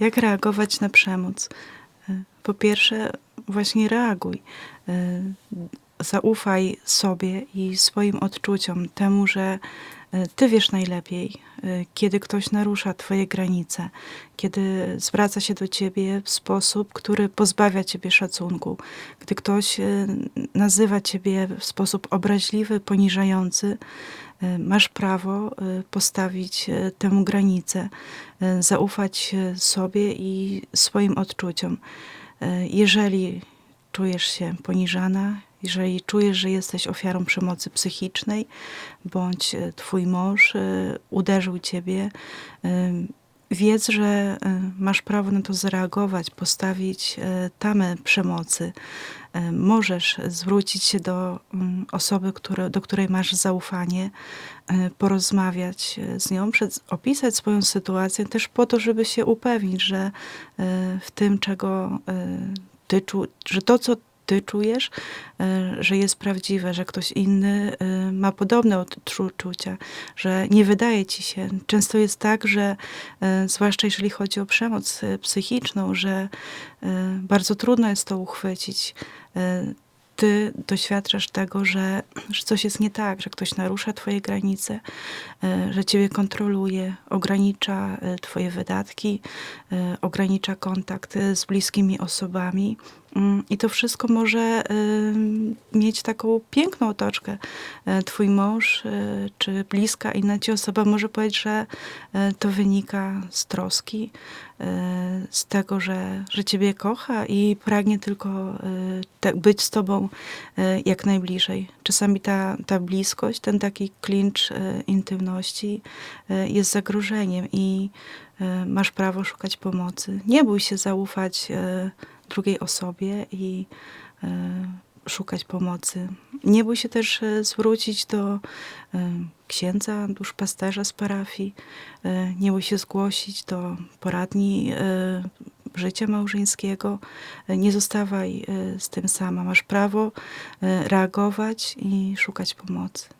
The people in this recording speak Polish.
Jak reagować na przemoc? Y, Po pierwsze, właśnie reaguj. Zaufaj sobie i swoim odczuciom, temu, że y, ty wiesz najlepiej, y, kiedy ktoś narusza twoje granice, kiedy zwraca się do ciebie w sposób, który pozbawia ciebie szacunku, gdy ktoś y, nazywa ciebie w sposób obraźliwy, poniżający, masz prawo postawić temu granicę, zaufać sobie i swoim odczuciom. Jeżeli czujesz się poniżana, jeżeli czujesz, że jesteś ofiarą przemocy psychicznej, bądź e, twój mąż e, uderzył ciebie, e, wiedz, że masz prawo na to zareagować, postawić tamę przemocy. Możesz zwrócić się do mm, osoby, które, do której masz zaufanie, porozmawiać z nią, przed, opisać swoją sytuację też po to, żeby się upewnić, że w tym, czego ty czu, że to, co ty czujesz, e, że jest prawdziwe, że ktoś inny e, ma podobne odczucia, że nie wydaje ci się. Często jest tak, że e, zwłaszcza jeżeli chodzi o przemoc psychiczną, że bardzo trudno jest to uchwycić. Ty doświadczasz tego, że, że coś jest nie tak, że ktoś narusza twoje granice, że ciebie kontroluje, ogranicza twoje wydatki, ogranicza kontakt z bliskimi osobami. Mm, I to wszystko może ym, mieć taką piękną otoczkę. E, Twój mąż e, czy bliska inna ci osoba może powiedzieć, że e, to wynika z troski, z tego, że, że Ciebie kocha i pragnie tylko być z Tobą jak najbliżej. Czasami ta, ta bliskość, ten taki klincz intymności jest zagrożeniem i masz prawo szukać pomocy. Nie bój się zaufać drugiej osobie i e, szukać pomocy. Nie bój się też e, zwrócić do e, księdza, duszpasterza z parafii. Nie bój się zgłosić do poradni życia małżeńskiego. Nie zostawaj z tym sama. Masz prawo reagować i szukać pomocy.